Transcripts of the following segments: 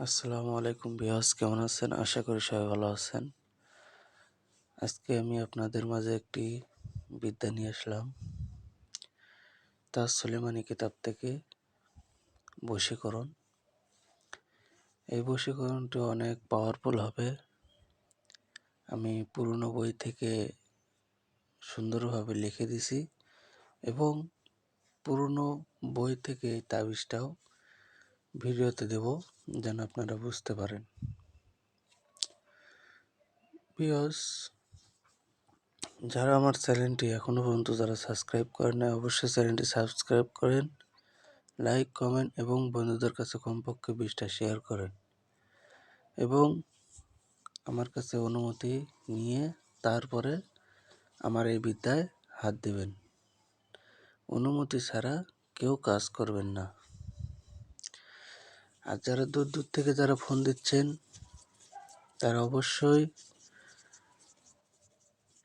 আসসালামু আলাইকুম বিয়াস কেমন আছেন? আশা করি সবাই ভালো আছেন। আজকে আমি আপনাদের মাঝে একটি বিদ্যা নিয়ে আসলাম। তাজ সুলেমানি কিতাব থেকে বশীকরণ। এই বশীকরণটি অনেক পাওয়ারফুল হবে। আমি পুরনো বই থেকে সুন্দরভাবে লিখে দিছি এবং পুরনো বই থেকে তাবিজটাও ভিডিওতে দেব যেন আপনারা বুঝতে পারেন। বিয়স যারা আমার চ্যানেলটি এখনও পর্যন্ত যারা সাবস্ক্রাইব করেন না অবশ্যই চ্যানেলটি সাবস্ক্রাইব করেন, লাইক, কমেন্ট এবং বন্ধুদের কাছে কমপক্ষে বিশটা শেয়ার করেন এবং আমার কাছে অনুমতি নিয়ে তারপরে আমার এই বিদ্যায় হাত দেবেন। অনুমতি ছাড়া কেউ কাজ করবেন না। আর যারা দূর দূর থেকে যারা ফোন দিচ্ছেন, তারা অবশ্যই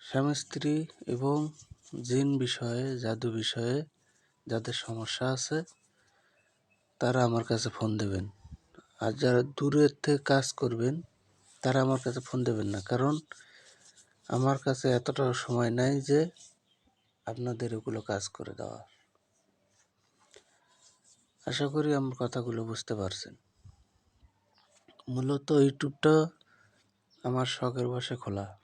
স্বামী, স্ত্রী এবং জিন বিষয়ে, জাদু বিষয়ে যাদের সমস্যা আছে, তারা আমার কাছে ফোন দেবেন। আর যারা দূরের থেকে কাজ করবেন, তারা আমার কাছে ফোন দেবেন না। কারণ আমার কাছে এতটা সময় নাই যে আপনাদের এগুলো কাজ করে দেওয়া। আশা করি আমার কথাগুলো বুঝতে পারছেন। মূলত ইউটিউবটা আমার শখের বসে খোলা।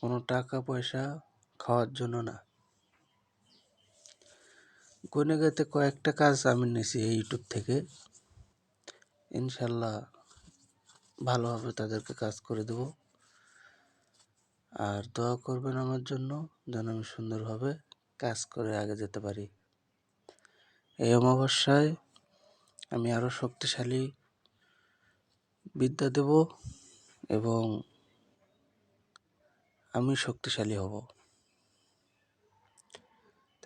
কোনো টাকা, পয়সা খাওয়ার জন্য না। গুনে গেতে কয়েকটা কাজ আমি নিয়েছি এই ইউটিউব থেকে। ইনশাল্লাহ ভালোভাবে তাদেরকে কাজ করে দেব। আর দোয়া করবেন আমার জন্য যেন আমি সুন্দরভাবে কাজ করে আগে যেতে পারি। এই অমাবস্যায় আমি আরও শক্তিশালী বিদ্যা দেব এবং আমি শক্তিশালী হব।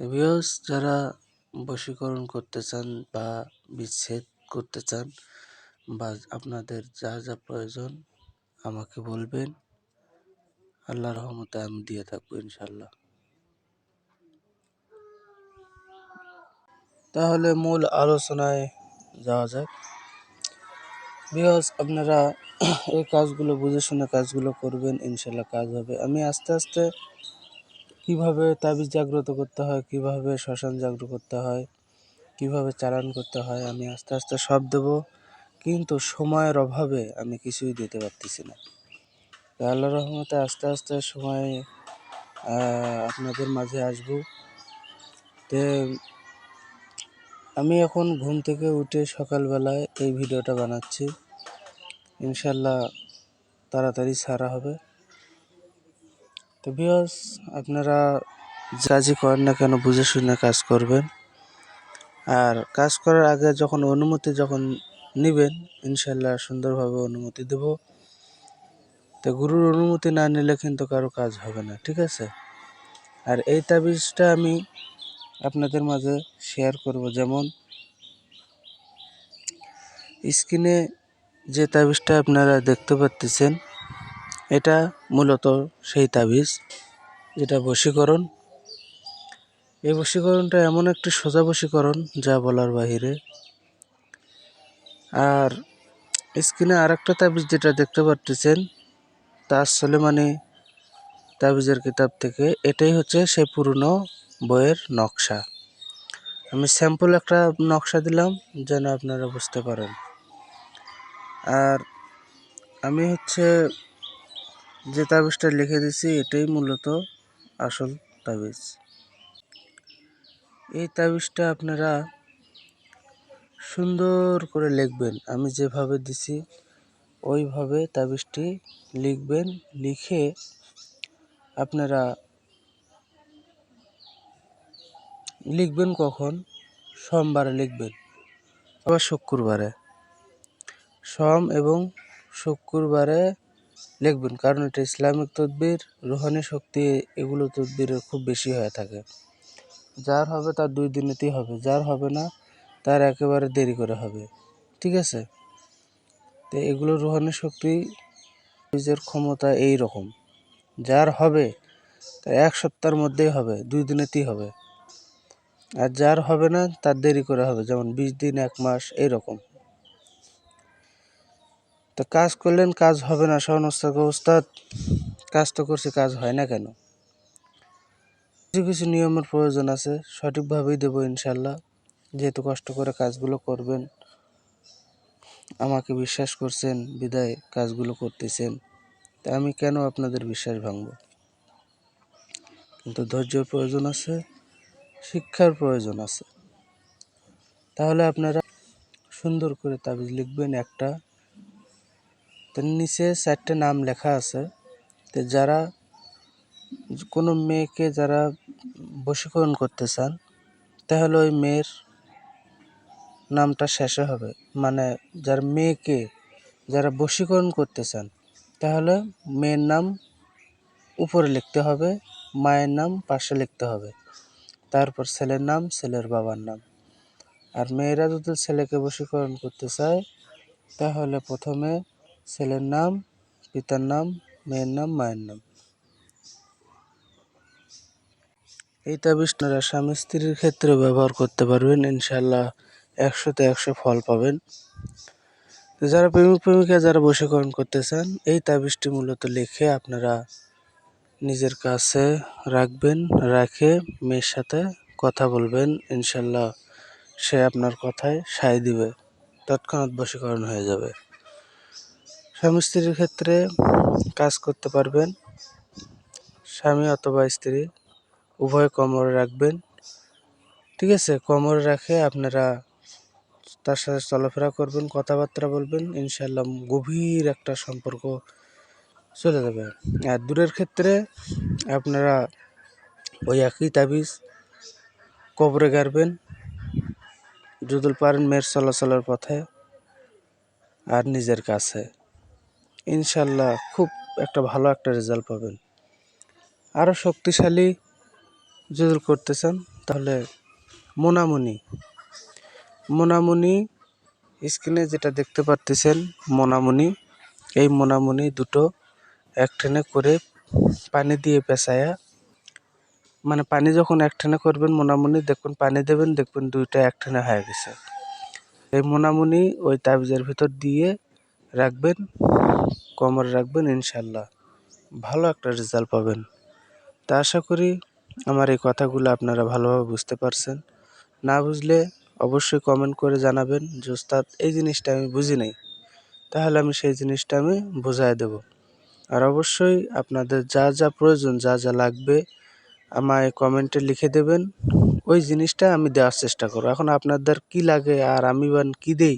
ভিউস যারা বশীকরণ করতে চান বা বিচ্ছেদ করতে চান বা আপনাদের যা যা প্রয়োজন আমাকে বলবেন। আল্লাহ রহমতে আমি দিয়ে থাকব ইনশাল্লাহ তাহলে মূল আলোচনায় যাওয়া যাক। বিকজ আপনারা এই কাজগুলো, বুঝে শুনে কাজগুলো করবেন, ইনশাল্লাহ কাজ হবে। আমি আস্তে আস্তে কীভাবে তাবিজ জাগ্রত করতে হয়, কীভাবে শ্মশান জাগ্রত করতে হয়, কীভাবে চালান করতে হয়, আমি আস্তে আস্তে সব দেব। কিন্তু সময়ের অভাবে আমি কিছুই দিতে পারতেছি না। আল্লাহ রহমতে আস্তে আস্তে সময় আপনাদের মাঝে আসব। তে আমি এখন ঘুম থেকে উঠে সকালবেলায় এই ভিডিওটা বানাচ্ছি। ইনশাল্লাহ তাড়াতাড়ি সারা হবে। তো বিয়স আপনারা কাজই করেন না কেন বুঝে শুনে কাজ করবেন। আর কাজ করার আগে যখন অনুমতি যখন নেবেন ইনশাল্লাহ সুন্দরভাবে অনুমতি দেব। তো গুরুর অনুমতি না নিলে কিন্তু কারও কাজ হবে না, ঠিক আছে? আর এই তাবিজটা আমি আপনাদের মাঝে শেয়ার করব। যেমন, স্ক্রিনে যে তাবিজটা আপনারা দেখতে পাচ্ছেন এটা মূলত সেই তাবিজ, যেটা বশীকরণ। এই বশীকরণটা এমন একটি সোজা বশীকরণ যা বলার বাহিরে। আর স্ক্রিনে আর একটা তাবিজ যেটা দেখতে পাচ্ছেন তা আসলে মানে তাবিজের কিতাব থেকে, এটাই হচ্ছে সেই পুরনো বইয়ের নকশা। আমি স্যাম্পল একটা নকশা দিলাম, যেন আপনারা বুঝতে পারেন। আর আমি হচ্ছে যে তাবিজটা লিখে দিছি এটাই মূলত আসল তাবিজ। এই তাবিজটা আপনারা সুন্দর করে লিখবেন। আমি যেভাবে দিছি, ওইভাবে তাবিজটি লিখবেন, লিখে আপনারা লিখবেন কখন? সোমবারে লিখবেন। আবার শুক্রবারে। সোম এবং শুক্রবারে লিখবেন, কারণ এটা ইসলামিক তদবির, রোহানি শক্তি, এগুলো তদবিরের খুব বেশি হয়ে থাকে। যার হবে তার দুই দিনেতেই হবে, যার হবে না তার একেবারে দেরি করে হবে। ঠিক আছে? তো এগুলো রোহানি শক্তি, নিজের ক্ষমতা এই রকম। যার হবে তার এক সপ্তাহের মধ্যেই হবে, দুই দিনেতেই হবে। আর যার হবে না, তার দেরি করে হবে, যেমন বিশ দিন, এক মাস, এইরকম। তো কাজ করলেন, কাজ হবে না ওস্তাদ ওস্তাদ, কাজ তো করছি, কাজ হয় না কেন? কিছু কিছু নিয়মের প্রয়োজন আছে, সঠিকভাবেই দেবো ইনশাল্লাহ। যেহেতু কষ্ট করে কাজগুলো করবেন, আমাকে বিশ্বাস করছেন, বিদায় কাজগুলো করতেছেন, তা আমি কেন আপনাদের বিশ্বাস ভাঙব? কিন্তু ধৈর্যের প্রয়োজন আছে শিক্ষার প্রয়োজন আছে। তাহলে আপনারা সুন্দর করে তাবিজ লিখবেন একটা। তার নিচে চারটে নাম লেখা আছে। তো যারা কোনো মেয়েকে যারা বশীকরণ করতে চান, তাহলে ওই মেয়ের নামটা শেষে হবে। মানে যার মেয়েকে যারা বশীকরণ করতে চান, তাহলে মেয়ের নাম উপরে লিখতে হবে, মায়ের নাম পাশে লিখতে হবে। তারপর ছেলের নাম, ছেলের বাবার নাম। আর মেয়েরা যদি ছেলেকে বশীকরণ করতে চায়, তাহলে প্রথমে ছেলের নাম, পিতার নাম, মেয়ের নাম, মায়ের নাম। এই তাবিজটারা স্বামী স্ত্রীর ক্ষেত্রে ব্যবহার করতে পারবেন। ইনশাল্লাহ একশোতে একশো ফল পাবেন। যারা প্রেমিক প্রেমিকা যারা বশীকরণ করতে চান, এই তাবিজটি মূলত লিখে আপনারা নিজের কাছে রাখবেন, রাখে মেয়ের সাথে কথা বলবেন, ইনশাল্লাহ সে আপনার কথায় সায় দিবে। তৎক্ষণাৎ বশীকরণ হয়ে যাবে। স্বামী স্ত্রীর ক্ষেত্রে কাজ করতে পারবেন। স্বামী অথবা স্ত্রী উভয় কোমরে রাখবেন। ঠিক আছে? কোমরে রাখে আপনারা তার সাথে চলাফেরা করবেন, কথাবার্তা বলবেন, ইনশাল্লাহ গভীর একটা সম্পর্ক চলে যাবে। আর দূরের ক্ষেত্রে আপনারা ওই একই তাবিজ কবরে গাড়বেন। যদি পারেন মেয়ের চলাচলের পথে আর নিজের কাছে। ইনশাল্লাহ খুব একটা ভালো একটা রেজাল্ট পাবেন। আরও শক্তিশালী যদি করতে চান, তাহলে মোনামুনি। মোনামুনি স্ক্রিনে যেটা দেখতে পারতেছেন, মোনামুনি। এই মোনামুনি দুটো এক ট্রেনে করে পানি দিয়ে পেঁচায়া মানে পানি যখন এক ট্রেনে করবেন মোনামুনি দেখবেন পানি দেবেন, দেখবেন দুইটা এক ট্রেনে হয়ে গেছে। এই মোনামুনি ওই তাবিজের ভিতর দিয়ে রাখবেন, কোমরে রাখবেন ইনশাল্লাহ ভালো একটা রেজাল্ট পাবেন। তা আশা করি আমার এই কথাগুলো আপনারা ভালোভাবে বুঝতে পারছেন। না বুঝলে অবশ্যই কমেন্ট করে জানাবেন যে, ওস্তাদ, এই জিনিসটা আমি বুঝি নাই। তাহলে আমি সেই জিনিসটা আমি বোঝায় দেব। আর অবশ্যই আপনাদের যা যা প্রয়োজন, যা যা লাগবে আমায় কমেন্টে লিখে দেবেন। ওই জিনিসটা আমি দেওয়ার চেষ্টা করব। এখন আপনাদের কি লাগে আর আমি বান কী দেই?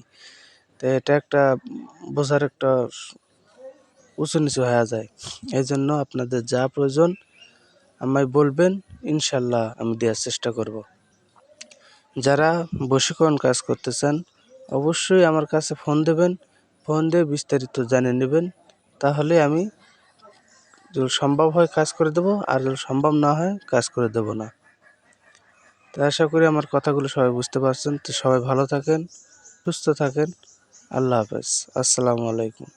তো এটা একটা বোঝার একটা উঁচু নিচু হয়ে যায়। এই জন্য আপনাদের যা প্রয়োজন আমায় বলবেন, ইনশাল্লাহ আমি দেওয়ার চেষ্টা করব। যারা বশীকরণ কাজ করতে চান অবশ্যই আমার কাছে ফোন দেবেন। ফোন দিয়ে বিস্তারিত জানিয়ে নেবেন। তাহলে আমি যদি সম্ভব হয় কাজ করে দেবো, আর যদি সম্ভব না হয় কাজ করে দেবো না। তো আশা করি আমার কথাগুলো সবাই বুঝতে পারছেন। তো সবাই ভালো থাকেন, সুস্থ থাকেন। আল্লাহ হাফেজ। আসসালামু আলাইকুম।